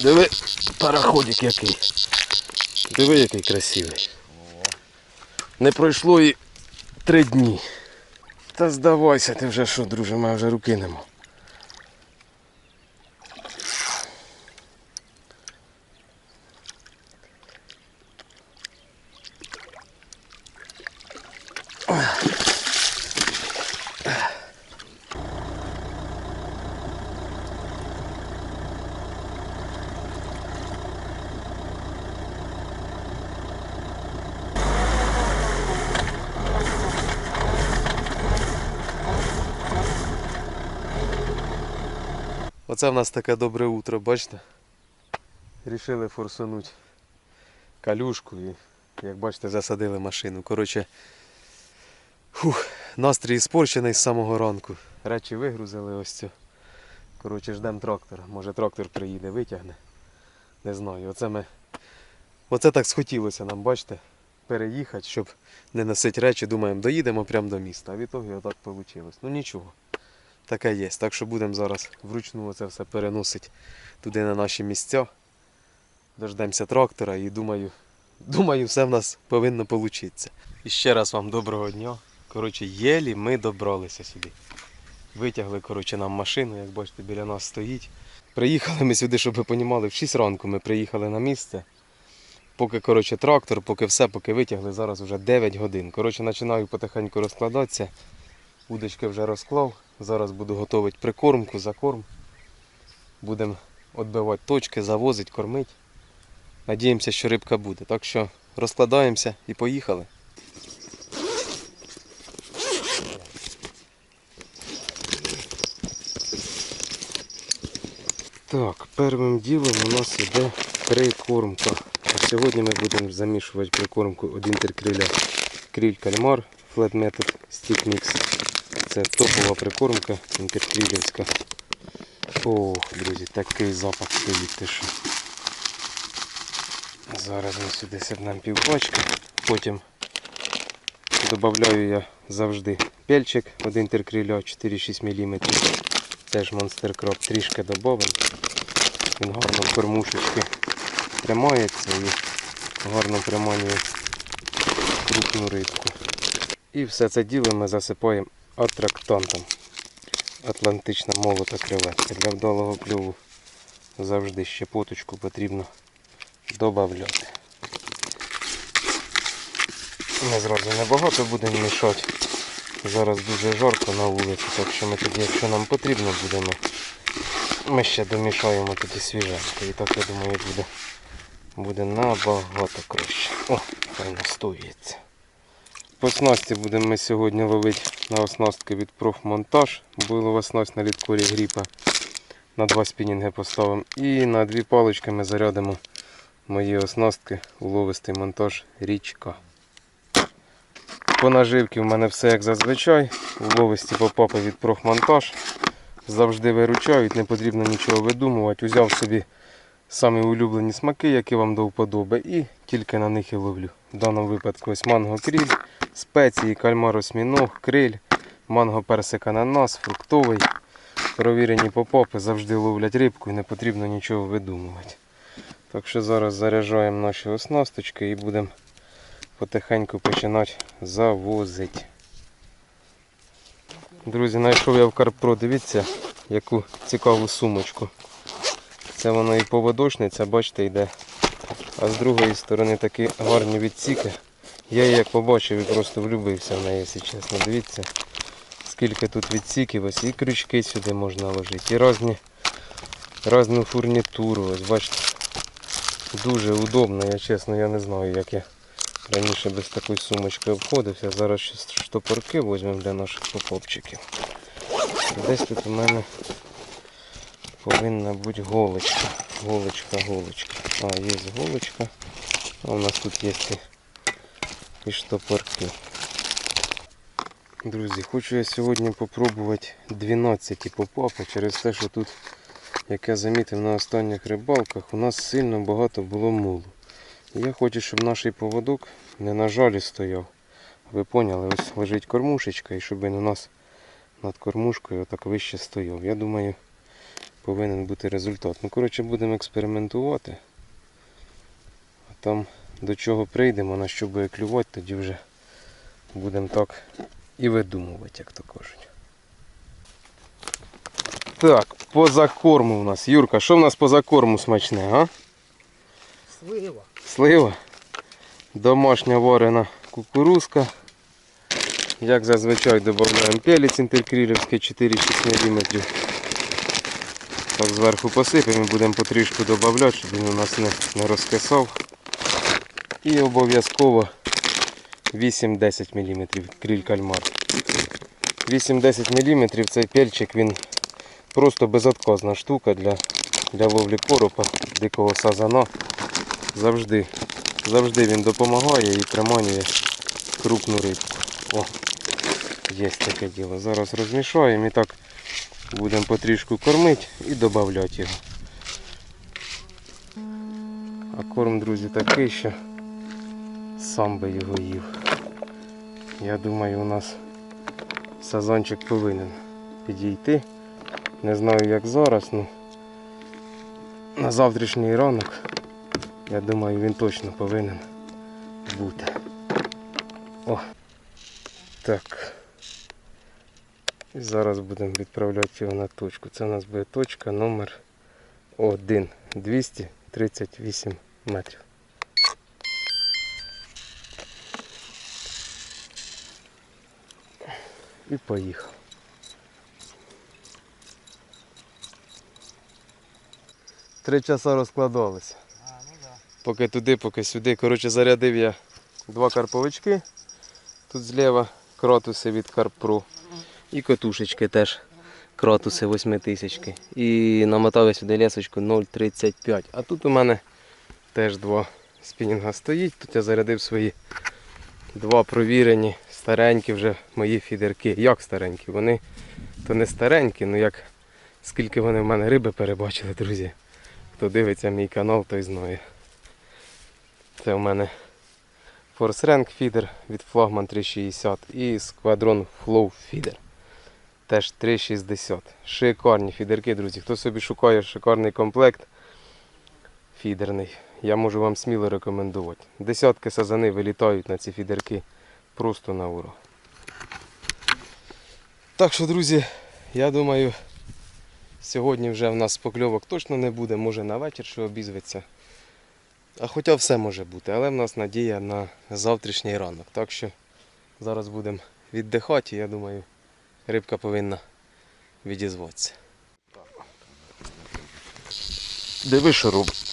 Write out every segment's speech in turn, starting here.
Диви, пароходик який. Диви, який красивий. Не пройшло і три дні. Та здавайся, ти вже що, друже, ми вже руки нема. Оце в нас таке добре утро, бачите? Рішили форсунути калюшку і, як бачите, засадили машину. Коротше, фух, настрій спорчений з самого ранку. Речі вигрузили ось цю. Коротше, ждемо трактора. Може трактор приїде, витягне. Не знаю. Оце ми. Оце так схотілося нам, бачите, переїхати, щоб не носити речі. Думаємо, доїдемо прямо до міста. А в ітогі отак вийшло. Ну нічого. Таке є. Так що будемо зараз вручну це все переносити туди на наші місця. Дождемося трактора і думаю, думаю, все в нас повинно получитися. І ще раз вам доброго дня. Коротше, єлі ми добралися сюди. Витягли коротше, нам машину, як бачите, біля нас стоїть. Приїхали ми сюди, щоб ви розуміли, в 6 ранку ми приїхали на місце. Поки коротше, трактор, поки все, поки витягли, зараз вже 9 годин. Коротше, починаю потихеньку розкладатися. Удочки вже розклав. Зараз буду готувати прикормку, закорм. Будемо відбивати точки, завозити, кормити. Надіємося, що рибка буде. Так що розкладаємося і поїхали. Так, першим ділом у нас йде прикормка. Сьогодні ми будемо замішувати прикормку від інтеркриля криль кальмар Method Stick Mix. Це топова прикормка інтеркрилівська. Ох, друзі, такий запах стоїть ти що. Зараз ми сюди сипнемо півпачки. Потім додаю я завжди пельчик від інтеркриля 4-6 мм. Теж Monster Crop трішки додамо. Він гарно в кормушечки тримається і гарно приманює крупну рибку. І все це діло ми засипаємо атрактантом. Атлантична молота креветка. Для вдалого клюву завжди щепоточку потрібно додати. Ми зразу небагато будемо мішати. Зараз дуже жарко на вулиці, так що ми тоді, якщо нам потрібно будемо, ми ще домішаємо тоді свіженько. І так я думаю буде, буде набагато краще. О, хай настоюється. По снасті будемо ми сьогодні ловити на оснастки від профмонтаж. Була снасть на літкорі гріпа. На два спінінги поставимо. І на дві палички ми зарядимо мої оснастки уловистий монтаж річка. По наживці в мене все як зазвичай. Уловисті попапи від профмонтаж. Завжди виручають, не потрібно нічого видумувати. Узяв собі самі улюблені смаки, які вам до вподоби, і тільки на них і ловлю. В даному випадку ось манго кріль, спеції, кальмар осьміног, криль, манго персик ананас, фруктовий. Провірені попапи завжди ловлять рибку і не потрібно нічого видумувати. Так що зараз заряджаємо наші оснасточки і будемо потихеньку починати завозити. Друзі, знайшов я в Карпро, дивіться, яку цікаву сумочку. Це воно і поводочниця, бачите, йде. А з другої сторони такі гарні відсіки. Я її як побачив і просто влюбився в неї, якщо чесно. Дивіться, скільки тут відсіків, ось і крючки сюди можна ложити, і різні, різну фурнітуру. Ось бачите. Дуже удобно, я чесно, я не знаю, як я раніше без такої сумочки обходився. Зараз ще штопорки візьмемо для наших попопчиків. Десь тут у мене повинна бути голочка. Голочка, голочка. А, є голочка. А у нас тут є і, штопорки. Друзі, хочу я сьогодні попробувати 12 попапи через те, що тут, як я замітив на останніх рибалках, у нас сильно багато було мулу. Я хочу, щоб наш поводок не на жалі стояв. Ви поняли, ось лежить кормушечка і щоб він у нас над кормушкою так вище стояв. Я думаю, повинен бути результат. Ну, коротше, будемо експериментувати. А там до чого прийдемо, на що буде клювати, тоді вже будемо так і видумувати, як то кажуть. Так, по закорму у нас. Юрка, що в нас по закорму смачне, а? Слива. Слива. Домашня варена кукурузка. Як зазвичай додаємо пелець інтеркрілівський 4-6 мм. Так зверху посипемо і будемо потрішку додавати, щоб він у нас не, не розкисав. І обов'язково 8-10 мм кріль кальмар. 8-10 мм цей пельчик він просто безотказна штука для, для ловлі коропа, дикого сазана. Завжди Завжди він допомагає і приманює крупну рибку. О, є таке діло. Зараз розмішаємо і так будемо потрішку кормити і додати його. А корм, друзі, такий, що сам би його їв. Я думаю, у нас сазончик повинен підійти. Не знаю як зараз, ну на завтрашній ранок. Я думаю, він точно повинен бути. О. Так. І зараз будемо відправляти його на точку. Це у нас буде точка номер 1. 238 метрів. І поїхав. Три часа розкладалися. Ну. Поки туди, поки сюди. Коротше, зарядив я два карповички. Тут зліва кротуси від Карпру. І котушечки теж. Кротуси 8000. І намотав я сюди лесочку 0,35. А тут у мене теж два спінінга стоїть. Тут я зарядив свої два провірені, старенькі вже мої фідерки. Як старенькі? Вони то не старенькі, ну як скільки вони в мене риби перебачили, друзі. Хто дивиться мій канал, той знає. Це у мене Force Rank фідер від Flagman 360 і Squadron Flow фідер. Теж 360. Шикарні фідерки, друзі. Хто собі шукає шикарний комплект фідерний, я можу вам сміло рекомендувати. Десятки сазани вилітають на ці фідерки просто на уро. Так що, друзі, я думаю, сьогодні вже в нас покльовок точно не буде, може на вечір що обізветься. А хоча все може бути, але в нас надія на завтрашній ранок. Так що зараз будемо віддихати я думаю, рибка повинна відізватися. Диви, що робить.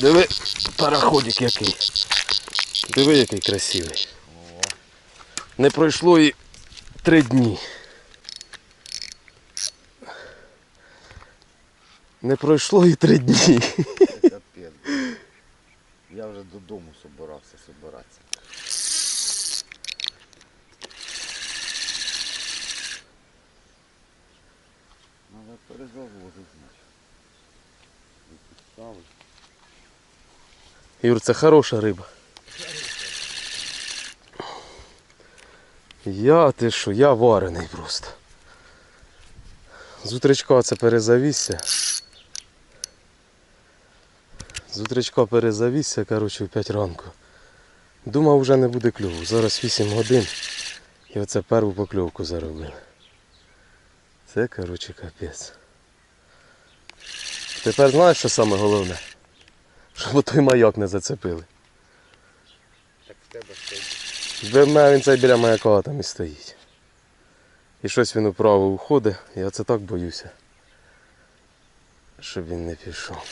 Диви, параходик який. Диви, який красивий. Не пройшло і три дні. Не пройшло і три дні. Я вже додому собирався собиратися. Юр, це хороша риба. Я ти що, я варений просто. З це перезавісся. З перезавісся, коротше, в 5 ранку. Думав, вже не буде кльову. Зараз 8 годин. І оце першу покльовку заробили. Це, коротше, капець. Тепер знаєш, що саме головне? Щоб той маяк не зацепили. Так в тебе стоїть. Де в мене він цей біля маяка там і стоїть. І щось він вправо уходить, я це так боюся. Щоб він не пішов.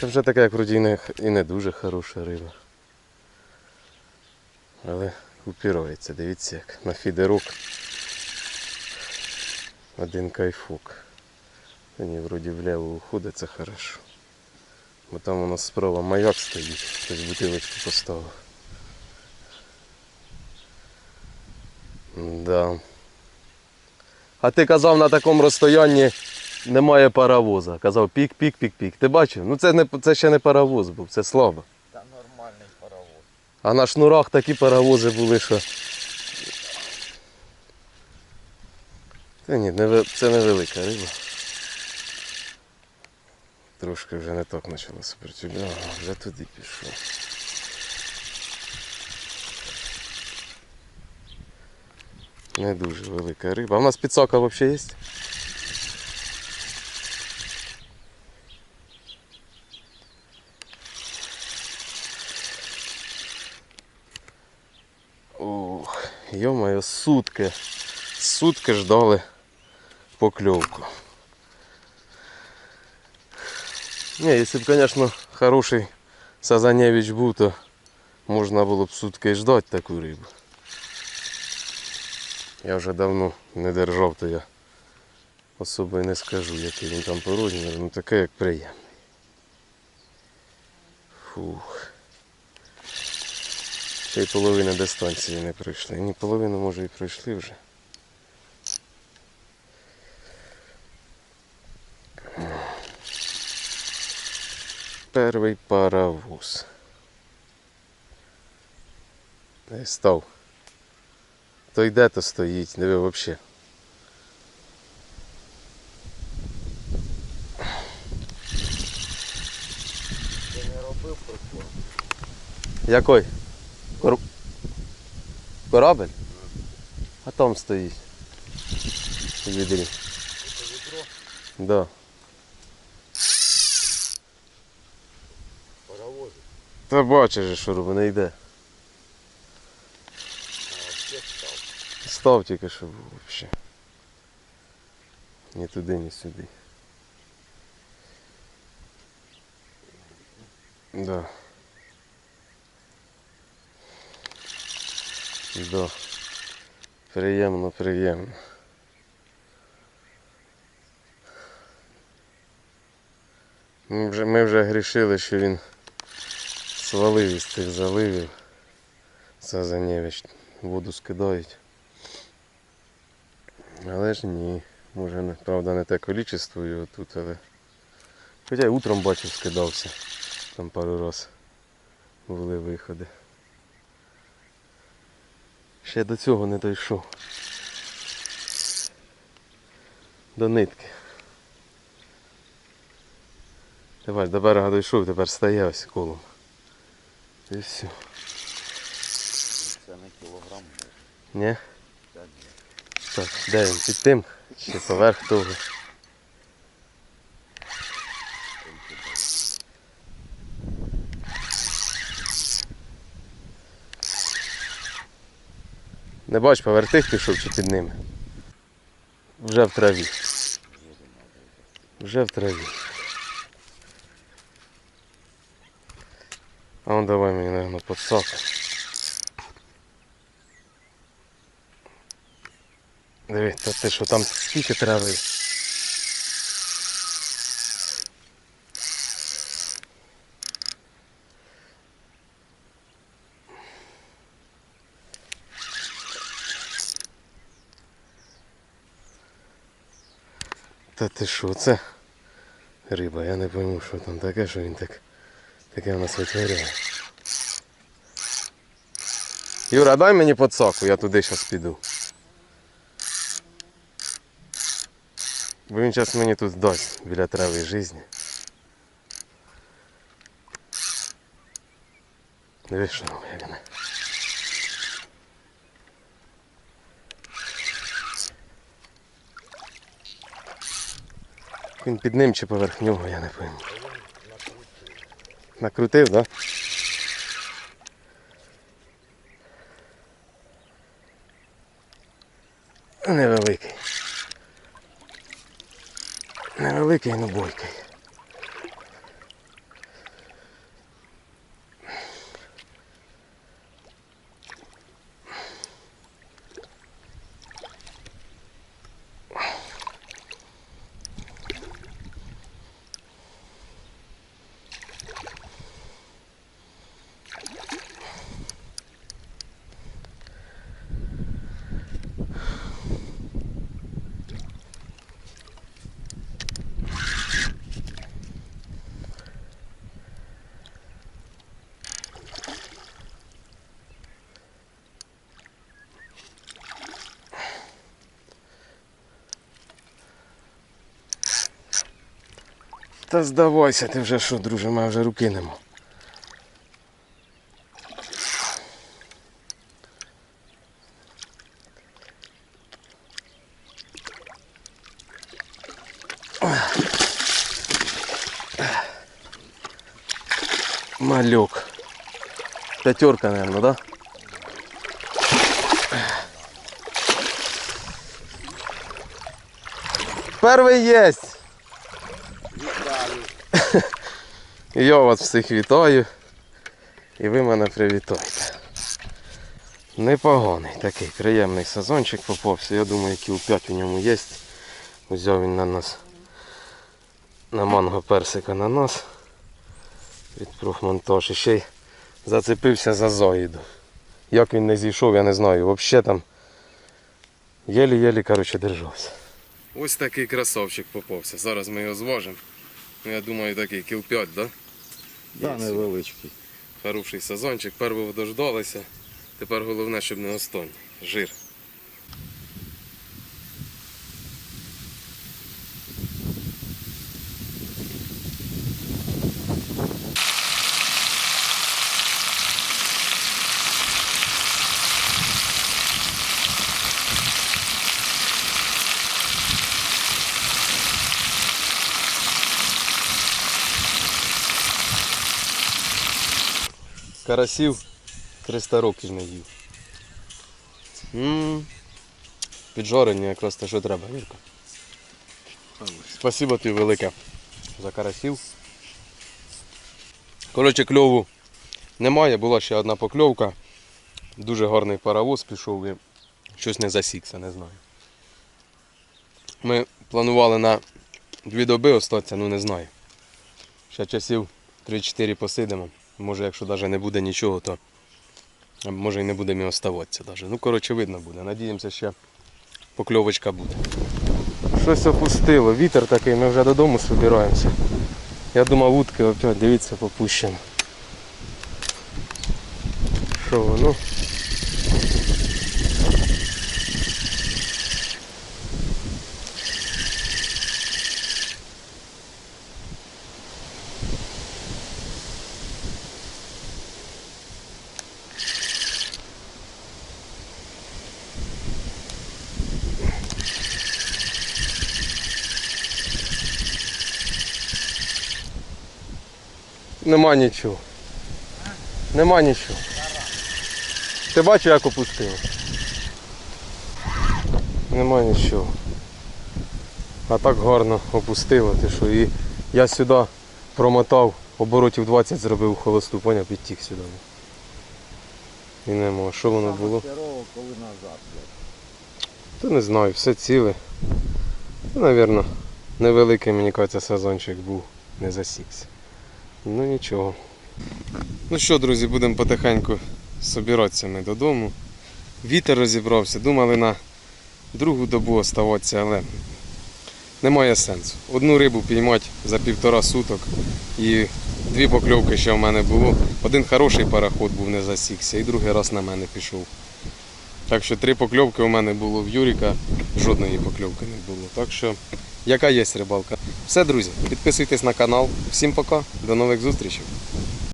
Це вже така, як вроді і не, і не дуже хороша риба. Але упірується, дивіться як на фідерок. Один кайфук. Мені вроді вліво уходить, це хорошо. Бо там у нас справа маяк стоїть, хтось бутилочку поставив. Да. А ти казав на такому розстоянні немає паровоза. Казав пік, пік, пік, пік. Ти бачив? Ну це, не, це ще не паровоз був, це слабо. Та нормальний паровоз. А на шнурах такі паровози були, що. Та ні, це невелика риба. Трошки вже не так почало сопротивлятися. Вже туди пішов. Не дуже велика риба. В нас підсока взагалі є? Ух, йо-моє, сутки. Сутки ждали покльовку. Не, якщо б, звісно, хороший Сазаневич був, то можна було б сутки й ждати таку рибу. Я вже давно не держав, то я особо й не скажу, який він там по розміру, ну таке як приємний. Фух. Ще й половина дистанції не пройшли. Ні, половину може і пройшли вже. Перший паровоз. Не став. То йде, то стоїть, диви взагалі. Ти не робив прикол? Якой? Кор... Корабель? А там стоїть. Відрі. Це відро Да. Та бачиш, що робить, не йде. Став. Тільки що був взагалі. Ні туди, ні сюди. Да. Да. Приємно, приємно. Ми вже, ми вже грішили, що він свалив із цих заливів. Це Сазанєвич воду скидають. Але ж ні. Може, правда, не те кількість його тут, але. Хоча й утром бачив, скидався. Там пару раз були виходи. Ще до цього не дійшов. До нитки. Тепер до берега дійшов, тепер стає ось колом. І все. Це не кілограм може. Ні? Та ні. Так, де він? Під тим? Чи поверх того? Не бач, поверх тих пішов чи під ними? Вже в траві. Вже в траві. А он давай мені, наверное, подсак. Диви, та ти що там скільки трави? Та ти що, це риба, я не пойму, що там таке, що він так таке в нас витворяє. Юра, дай мені подсаку, я туди зараз піду. Бо він зараз мені тут дасть біля трави житті. Дивись, що він. Він під ним чи поверх нього, я не пойму. Накрутив, так? Да? Невеликий. Невеликий, ну бойкий. Та здавайся, ти вже що, друже, мене вже руки нема. Малек. Пятерка, наверное, да? Перший єсть. Вітаю. І Я вас всіх вітаю. І ви мене привітаєте. Непоганий такий приємний сезончик попався. Я думаю, кіл 5 у ньому є. Взяв він на нас на манго персика на нас. Від профмонтаж. І ще й зацепився за зоїду. Як він не зійшов, я не знаю. Взагалі там єлі-єлі коротше, держався. Ось такий красавчик попався. Зараз ми його зважимо. Ну, я думаю, такий кіл 5, так? Да? Да, невеличкий. Хороший сезончик, первого дождалися. Тепер головне, щоб не останній. Жир. Карасів 300 років не їв. М, Піджарені якраз те, що треба, Вірка. Спасибо тобі велике за карасів. Коротше, кльову немає, була ще одна покльовка. Дуже гарний паровоз пішов і щось не засікся, не знаю. Ми планували на дві доби остатися, ну не знаю. Ще часів 3-4 посидимо. Може, якщо навіть не буде нічого, то може і не будемо і оставатися навіть. Ну, коротше, видно буде. Надіємося, ще покльовочка буде. Щось опустило, вітер такий, ми вже додому збираємося. Я думав, утки опять, дивіться, попущено. Що воно? Нема нічого. Нема нічого. Ти бачиш, як опустило? Нема нічого. А так гарно опустило, ти що. І я сюди промотав, оборотів 20 зробив холосту, поняв, підтік сюди. І нема. Що воно було? Та не знаю, все ціле. Ну, Навірно, невеликий, мені кажеться, сезончик був, не засікся. Ну нічого. Ну що, друзі, будемо потихеньку собиратися ми додому. Вітер розібрався, думали на другу добу оставатися, але немає сенсу. Одну рибу піймати за півтора суток і дві покльовки ще в мене було. Один хороший пароход був, не засікся, і другий раз на мене пішов. Так що три покльовки у мене було в Юріка, жодної покльовки не було. Так що, яка є рибалка. Все, друзі, підписуйтесь на канал. Всім пока, до нових зустрічей.